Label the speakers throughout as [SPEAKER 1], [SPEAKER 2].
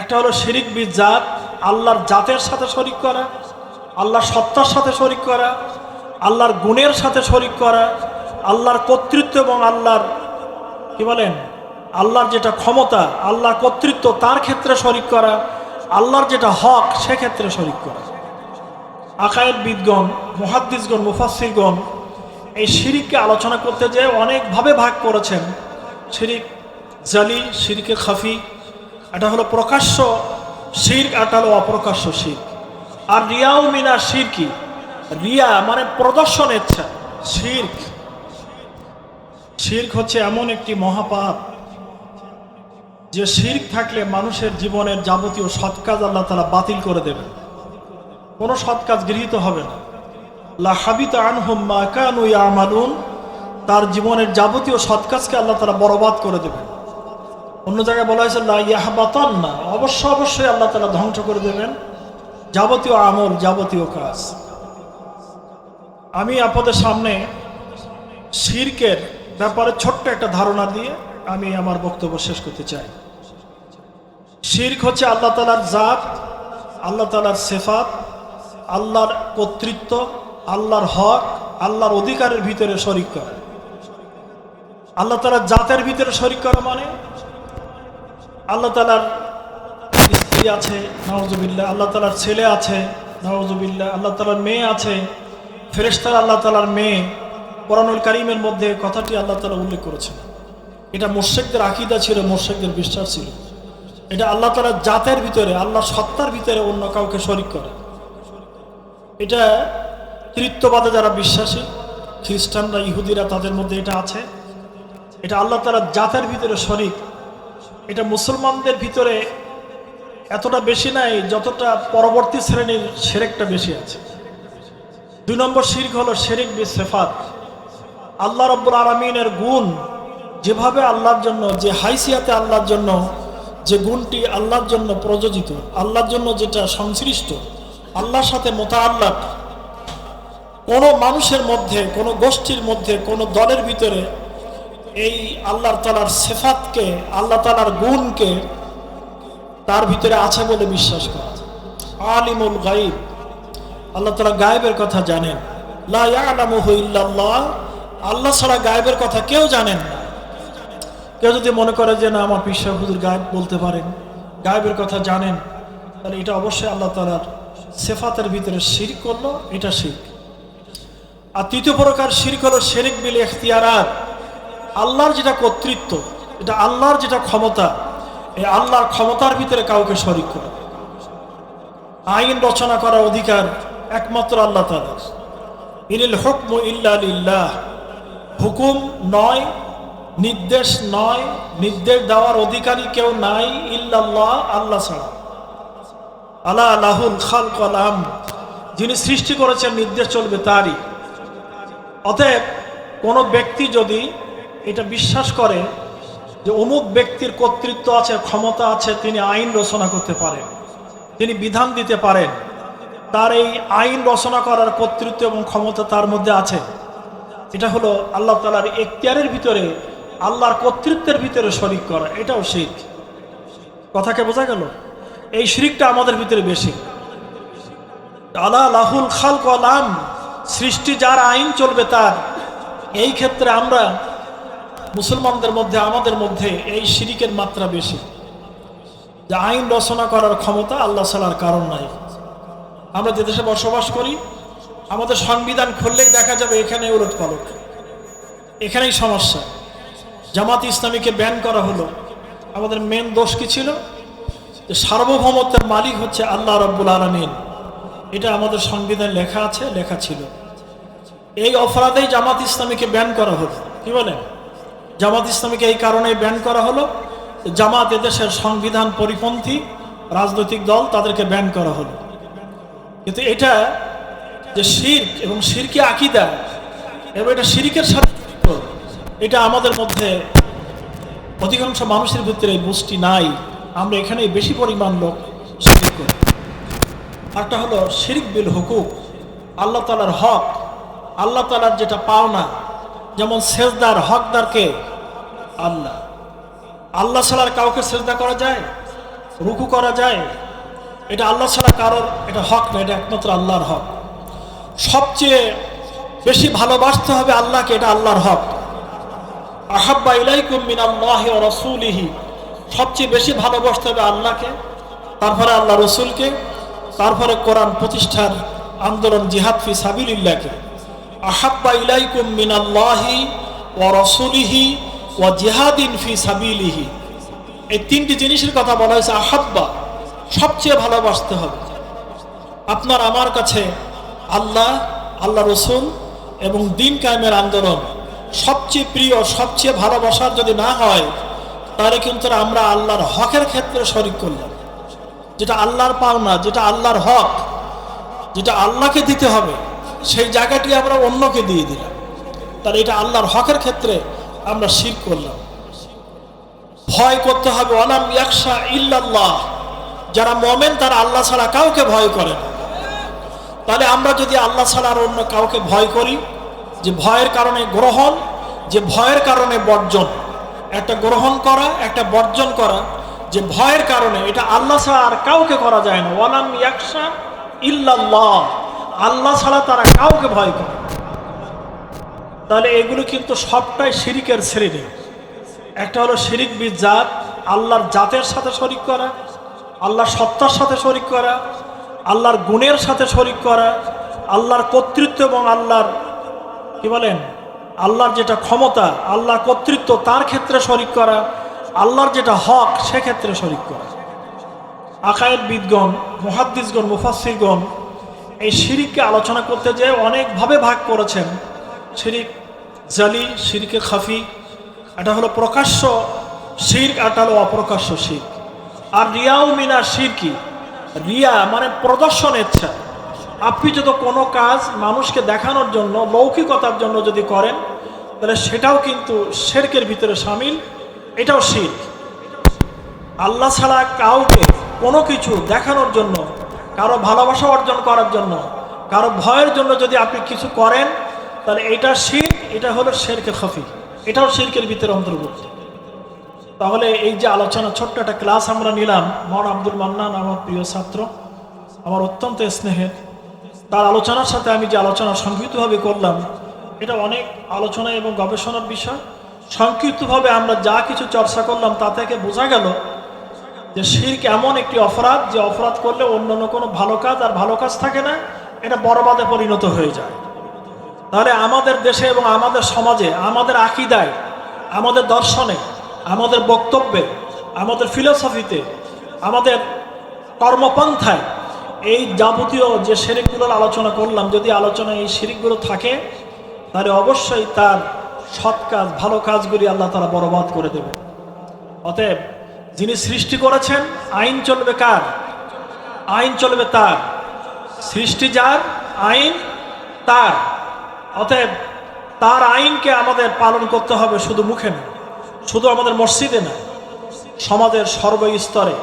[SPEAKER 1] একটা হলো শিরিক বি জাত, আল্লাহর জাতের সাথে শরিক করা, আল্লাহর সত্তার সাথে শরিক করা, আল্লাহর গুণের সাথে শরিক করা, আল্লাহর কর্তৃত্ব এবং আল্লাহর, কি বলেন? আল্লাহর যেটা ক্ষমতা, আল্লাহর কর্তৃত্ব তার ক্ষেত্রে শরিক করা, আল্লাহর যেটা হক সেক্ষেত্রে শরিক করা। আকায়ের বিদগণ মুহাদ্দিসগণ মুফাসিরগণ এই শিরিককে আলোচনা করতে যেয়ে অনেকভাবে ভাগ করেছেন। শিরিক জালি, শিরিকে খাফি এটা হলো প্রকাশ্য শির এটা হলো অপ্রকাশ্য শির আর রিয়াও মিনা শির কি? রিয়া মানে প্রদর্শন ইচ্ছা, শির্ক। শির্ক হচ্ছে এমন একটি মহাপাপ যে শির্ক থাকলে মানুষের জীবনের যাবতীয় সৎ কাজ আল্লাহ তালা বাতিল করে দেবেন। কোনো সৎ কাজ গৃহীত হবে না। লা হাবিত আনহুম মা কানু ইয়ামালুন, তার জীবনের যাবতীয় সৎকাজকে আল্লাহ তালা বরবাদ করে দেবেন। অন্য জায়গায় বলা হয়েছে ইয়াহবাতান না অবশ্য অবশ্যই আল্লাহ তালা ধ্বংস করে দেবেন। যাবতীয় আমল, যাবতীয় কাজ। আমি আপনাদের সামনে শিরকের ব্যাপারে ছোট্ট একটা ধারণা দিয়ে আমি আমার বক্তব্য শেষ করতে চাই। শির্ক হচ্ছে আল্লাহ তালার জাত, আল্লাহ তালার সেফাত, আল্লাহর কর্তৃত্ব, আল্লাহর হক, আল্লাহর অধিকারের ভিতরে শরিক করা। আল্লাহ তালার জাতের ভিতরে শরিক করা মানে আল্লাহ তালার স্ত্রী আছে নওয়াজবিল্লা আল্লাহ তালার ছেলে আছে নওয়াজবিল্লা আল্লাহ তালার মেয়ে আছে ফেরেস্তার আল্লাহ তালার মেয়ে। কোরআনুল কারিমের মধ্যে কথাটি আল্লাহ তালা উল্লেখ করেছেন। এটা মোর্শেকদের আকিদা ছিল মোর্শেকদের বিশ্বাস ছিল। এটা আল্লাহ তালার জাতের ভিতরে, আল্লাহ সত্তার ভিতরে অন্য কাউকে শরিক করে। এটা তৃত্ববাদে যারা বিশ্বাসী, খ্রিস্টানরা, ইহুদিরা তাদের মধ্যে এটা আছে। এটা আল্লাহ তালার জাতের ভিতরে শরিক। এটা মুসলমানদের ভিতরে এতটা বেশি নাই, যতটা পরবর্তী শ্রেণির সেরেকটা বেশি আছে। দুই নম্বর শির্ক হলো শেরিক বি সেফাত। আল্লাহ রব্বুল আলমিনের গুণ, যেভাবে আল্লাহর জন্য, যে হাইসিয়াতে আল্লাহর জন্য, যে গুণটি আল্লাহর জন্য প্রযোজিত, আল্লাহর জন্য যেটা সংশ্লিষ্ট, আল্লাহর সাথে মোতাআল্লাহ কোনো মানুষের মধ্যে, কোনো গোষ্ঠীর মধ্যে, কোনো দলের ভিতরে এই আল্লাহর তালার সেফাতকে, আল্লাহ তালার গুণকে তার ভিতরে আছে বলে বিশ্বাস করা আলিমুল গাইব আল্লাহ তালা গায়েবের কথা জানেন। আল্লাহ ছাড়া গায়েবের কথা কেউ জানেন না। কেউ যদি মনে করে যে, না, আমার পিসা হুজুর গায়েব বলতে পারেন, গায়েবের কথা জানেন, তাহলে এটা অবশ্যই আল্লাহ তালার সেফাতের ভিতরে শির করল, এটা শির আর তৃতীয় প্রকার শির হলো শেরিক বিল এখতিয়ারাত আল্লাহর যেটা কর্তৃত্ব, এটা আল্লাহর যেটা ক্ষমতা এই আল্লাহর ক্ষমতার ভিতরে কাউকে শরিক করা। আইন রচনা করার অধিকার একমাত্র আল্লাহ তালার ইনিল হুকম ইল্লাহ হুকুম নয়, নির্দেশ নয়, নির্দেশ দেওয়ার অধিকারী কেউ নাই ইল্লাল্লাহ, আল্লাহ ছাড়া। আল্লাহ আল্লাহুল খাল কলাম যিনি সৃষ্টি করেছেন, নির্দেশ চলবে তারই। অতএব কোনো ব্যক্তি যদি এটা বিশ্বাস করে যে অমুক ব্যক্তির কর্তৃত্ব আছে, ক্ষমতা আছে, তিনি আইন রচনা করতে পারেন, তিনি বিধান দিতে পারেন। তার এই আইন রচনা করার কর্তৃত্ব এবং ক্ষমতা তার মধ্যে আছে। এটা হলো আল্লাহ তালার এখতিয়ারের ভিতরে, আল্লাহর কর্তৃত্বের ভিতরে শরিক করা, এটাও শিখ কথাকে বোঝা গেল? এই শিরিকটা আমাদের ভিতরে বেশি। আল্লাহ লাহুল খাল কলাম সৃষ্টি যার আইন চলবে তার, এই ক্ষেত্রে আমরা মুসলমানদের মধ্যে, আমাদের মধ্যে এই শিরিকের মাত্রা বেশি। যে আইন রচনা করার ক্ষমতা আল্লাহ ছাড়ার কারণ নাই। আমরা যে দেশে বসবাস করি, আমাদের সংবিধান খুললেই দেখা যাবে এখানে উলট পালক এখানেই সমস্যা। জামাত ইসলামীকে ব্যান করা হলো। আমাদের মেন দোষ কি ছিল? যে সার্বভৌমত্বের মালিক হচ্ছে আল্লাহ রব্বুল আলমিন। এটা আমাদের সংবিধান লেখা আছে, লেখা ছিল। এই অপরাধেই জামাত ইসলামীকে ব্যান করা হলো। কি বলেন? জামাত ইসলামীকে এই কারণে ব্যান করা হলো, জামাত এদেশের সংবিধান পরিপন্থী রাজনৈতিক দল তাদেরকে ব্যান করা হলো। কিন্তু এটা যে শির্ক এবং শিরকে আকিদা এবং এটা শিরিকের সাথে এটা আমাদের মধ্যে অধিকাংশ মানুষের ভিতরে বুঝটি নাই। আমরা এখানে বেশি পরিমাণ লোক শিরিক। করি আরটা হলো শিরিক বিল হুকুক। আল্লাহ তালার হক, আল্লাহ তালার যেটা পাওনা যেমন সেজদার হকদারকে আল্লাহ আল্লাহ ছাড়ার কাউকে সেজদা করা যায়? রুকু করা যায়? এটা আল্লাহ ছাড়া কারোর এটা হক না, এটা একমাত্র আল্লাহর হক। সবচেয়ে বেশি ভালোবাসতে হবে আল্লাহকে, এটা আল্লাহর হক। আহাব্বা ইলাইকুম মিনাল্লাহি রাসূলিহি। সবচেয়ে বেশি ভালোবাসতে হবে আল্লাহকে, তারপরে আল্লাহ রসুলকে, তারপরে কোরআন প্রতিষ্ঠার আন্দোলন জিহাদ ফি সাবিলিল্লাহকে আহাব্বা ইলাইকুম মিনাল্লাহি ওয়া রাসূলিহি ওয়া জিহাদিন ফি সাবিলিহি। এই তিনটি জিনিসের কথা বলা হয়েছে আহাব্বা, সবচেয়ে ভালোবাসতে হবে। আপনার আমার কাছে আল্লাহ আল্লাহ রসুল এবং দিন কায়েমের আন্দোলন সবচেয়ে প্রিয়, সবচেয়ে ভালোবাসার যদি না হয়, তাহলে কিন্তু আমরা আল্লাহর হকের ক্ষেত্রে শরিক করলাম। যেটা আল্লাহর পাওনা, যেটা আল্লাহর হক, যেটা আল্লাহকে দিতে হবে সেই জায়গাটি আমরা অন্যকে দিয়ে দিলাম। তাহলে এটা আল্লাহর হকের ক্ষেত্রে আমরা শির করলাম। ভয় করতে হবে অলাম ইয়াকশা ইল্লাল্লাহ। যারা মমেন, তারা আল্লাহ ছাড়া কাউকে ভয় করে না। তাহলে আমরা যদি আল্লাহ ছাড়া আর অন্য কাউকে ভয় করি, যে ভয়ের কারণে গ্রহণ, যে ভয়ের কারণে বর্জন, একটা গ্রহণ করা, একটা বর্জন করা, যে ভয়ের কারণে এটা আল্লাহ ছাড়া আর কাউকে করা যায় না। ওয়ালাম ইয়াকশা ইল্লাল্লাহ। আল্লাহ ছাড়া তারা কাউকে ভয় করে। তাহলে এগুলো কিন্তু সবটাই শিরিকের শ্রেণি। একটা হলো শিরিক বি জাত, আল্লাহর জাতের সাথে শরিক করা, আল্লাহর সত্তার সাথে শরিক করা, আল্লাহর গুণের সাথে শরিক করা, আল্লাহর কর্তৃত্ব এবং আল্লাহর, কি বলেন? আল্লাহর যেটা ক্ষমতা, আল্লাহর কর্তৃত্ব তার ক্ষেত্রে শরিক করা, আল্লাহর যেটা হক সেক্ষেত্রে শরিক করা। আকায়ের বিদগণ, মুহাদ্দিসগণ মুফাসিরগণ এই শিরিককে আলোচনা করতে যেয়ে অনেকভাবে ভাগ করেছেন। শিরিক জালি, শিরকে খাফি, এটা হলো প্রকাশ্য শির্ক আর হলো অপ্রকাশ্য শির্ক। আর রিয়াও মিনা শিরকি, রিয়া মানে প্রদর্শন ইচ্ছা। আপনি যদি কোনো কাজ মানুষকে দেখানোর জন্য, লৌকিকতার জন্য যদি করেন, তাহলে সেটাও কিন্তু শেরকের ভিতরে সামিল, এটাও শির্ক। আল্লাহ ছাড়া কাউকে কোনো কিছু দেখানোর জন্য কারও ভালোবাসা অর্জন করার জন্য, কারও ভয়ের জন্য যদি আপনি কিছু করেন, তাহলে এটা শির, এটা হলো শেরকে খফি, এটাও শিরকের ভিতরে অন্তর্ভুক্ত। তাহলে এই যে আলোচনা, ছোট্ট একটা ক্লাস আমরা নিলাম, মর আব্দুল মান্নান, আমার প্রিয় ছাত্র, আমার অত্যন্ত স্নেহের। তার আলোচনার সাথে আমি যে আলোচনা সংক্ষিপ্তভাবে করলাম, এটা অনেক আলোচনা এবং গবেষণার বিষয়। সংক্ষিপ্তভাবে আমরা যা কিছু চর্চা করলাম, তা থেকে বোঝা গেল যে শির্ক এমন একটি অপরাধ, যে অপরাধ করলে অন্যান্য কোনো ভালো কাজ আর ভালো কাজ থাকে না, এটা বরবাদে পরিণত হয়ে যায়। তাহলে আমাদের দেশে এবং আমাদের সমাজে, আমাদের আকিদায়, আমাদের দর্শনে, আমাদের বক্তব্যে, আমাদের ফিলোসফিতে, আমাদের কর্মপন্থায় এই যাবতীয় যে শিরিকগুলোর আলোচনা করলাম, যদি আলোচনা এই শিরিকগুলো থাকে, তাহলে অবশ্যই তার সৎ কাজ, ভালো কাজগুলি আল্লাহ তারা বরবাদ করে দেবে অতএব যিনি সৃষ্টি করেছেন, আইন চলবে কার? আইন চলবে তার। সৃষ্টি যার, আইন তার। অতএব তার আইনকে আমাদের পালন করতে হবে শুধু মুখে না, শুধু আমাদের মসজিদে না, সমাজের সর্বস্তরে।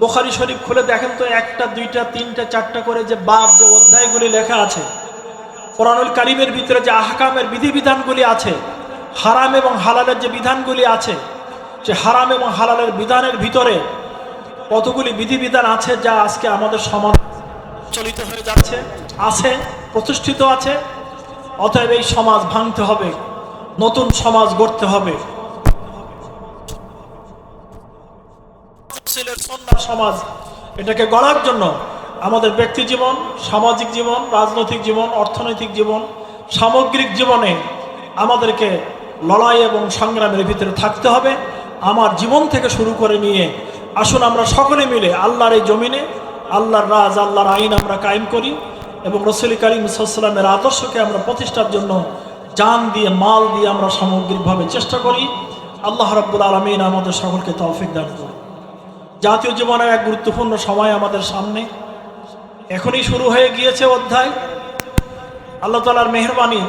[SPEAKER 1] বোখারি শরীফ খুলে দেখেন তো, একটা, দুইটা, তিনটা, চারটা করে যে বাপ, যে অধ্যায়গুলি লেখা আছে, কোরআনুল কারিমের ভিতরে যে আহকামের বিধিবিধানগুলি আছে, হারাম এবং হালালের যে বিধানগুলি আছে যে হারাম এবং হালালের বিধানের ভিতরে কতগুলি বিধিবিধান আছে যা আজকে আমাদের সমাজ চলিত হয়ে যাচ্ছে, আছে, প্রতিষ্ঠিত আছে, অতএব এই সমাজ ভাঙতে হবে, নতুন সমাজ গড়তে হবে। সমাজ, এটাকে গড়ার জন্য আমাদের ব্যক্তি জীবন, সামাজিক জীবন, রাজনৈতিক জীবন, অর্থনৈতিক জীবন, সামগ্রিক জীবনে আমাদেরকে লড়াই এবং সংগ্রামের ভিতরে থাকতে হবে। আমার জীবন থেকে শুরু করে নিয়ে, আসুন আমরা সকলে মিলে আল্লাহর এই জমিনে, আল্লাহর রাজ, আল্লাহর আইন আমরা কায়েম করি এবং রসুল করিম সাল্লামের আদর্শকে আমরা প্রতিষ্ঠার জন্য জান দিয়ে, মাল দিয়ে আমরা সামগ্রিকভাবে চেষ্টা করি। আল্লাহ রাব্বুল আলমিন আমাদের সকলকে তৌফিক দান করি জাতীয় জীবনের এক গুরুত্বপূর্ণ সময় আমাদের সামনে। এখনই শুরু হয়ে গিয়েছে অধ্যায়। আল্লাহ তালার মেহরবানি।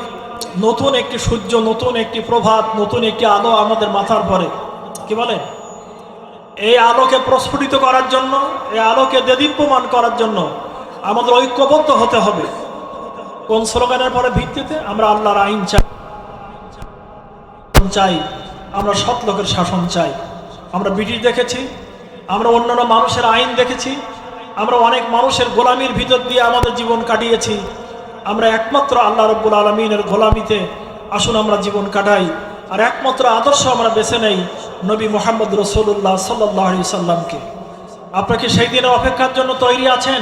[SPEAKER 1] নতুন একটি সূর্য, নতুন একটি প্রভাত, নতুন একটি আলো আমাদের মাথার পরে। কি বলে? এই আলোকে প্রস্ফুটিত করার জন্য, এই আলোকে দেদীপ্যমান করার জন্য আমাদের ঐক্যবদ্ধ হতে হবে। কোন স্লোগানের পরে ভিত্তিতে আমরা আল্লাহর আইন চাই চাই, আমরা সৎ লোকের শাসন চাই। আমরা ব্রিটিশ দেখেছি, আমরা অন্যান্য মানুষের আইন দেখেছি, আমরা অনেক মানুষের গোলামির ভিতর দিয়ে আমাদের জীবন কাটিয়েছি। আমরা একমাত্র আল্লাহ রব্বুল আলমিনের গোলামিতে আসুন আমরা জীবন কাটাই। আর একমাত্র আদর্শ আমরা বেছে নেই নবী মোহাম্মদ রসুল্লাহ সাল্লাহ সাল্লামকে আপনাকে সেই দিনের অপেক্ষার জন্য তৈরি আছেন?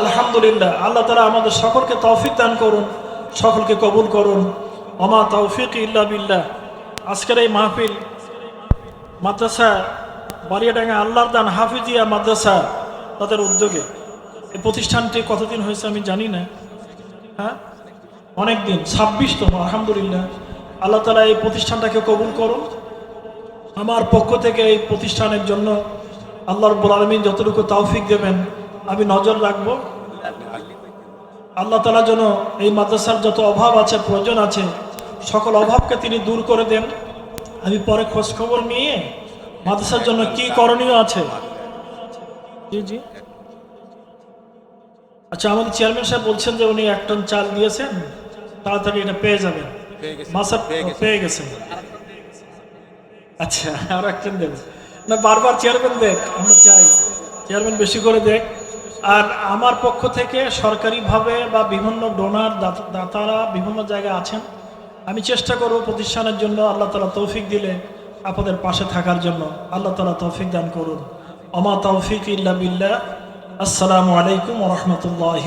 [SPEAKER 1] আলহামদুলিল্লাহ। আল্লাহ তালা আমাদের সকলকে তৌফিক দান করুন সকলকে কবুল করুন। অমা তৌফিক ইল্লা বিল্লাহ। আজকের এই মাহফিল মাদ্রাসা বালিয়াডাঙ্গা আল্লাহর দান হাফিজিয়া মাদ্রাসা তাদের উদ্যোগে। এই প্রতিষ্ঠানটি কতদিন হয়েছে আমি জানি না। হ্যাঁ? অনেক দিন ছাব্বিশতম আলহামদুলিল্লাহ। আল্লাহ তালা এই প্রতিষ্ঠানটাকে কবুল করুন। আমার পক্ষ থেকে এই প্রতিষ্ঠানের জন্য আল্লাহ রব্বুল আলমিন যতটুকু তৌফিক দেবেন, আমি নজর রাখব। আল্লাহ তালা যেন এই মাদ্রাসার যত অভাব আছে, প্রয়োজন আছে, সকল অভাবকে তিনি দূর করে দেন। আমি পরে খোঁজ খবর নিয়ে মাদ্রাসার জন্য কি করণীয় আছে? জি জি। আচ্ছা আমাদের চেয়ারম্যান সাহেব বলছেন যে উনি এক টন চাল দিয়েছেন, তাড়াতাড়ি এটা পেয়ে যাবেন। মাসা পেয়ে গেছেন আচ্ছা আর একজন দেবেন না বারবার চেয়ারম্যান দেখ আমরা চাই। চেয়ারম্যান বেশি করে দেখ। আর আমার পক্ষ থেকে সরকারিভাবে বা বিভিন্ন ডোনার দাতারা বিভিন্ন জায়গায় আছেন আমি চেষ্টা করব প্রতিষ্ঠানের জন্য আল্লাহ তালা তৌফিক দিলে আপনাদের পাশে থাকার জন্য। আল্লাহ তালা তৌফিক দান করুন। অমা তৌফিক ইল্লা বিল্লাহ। আসসালামু আলাইকুম রহমতুল্লাহ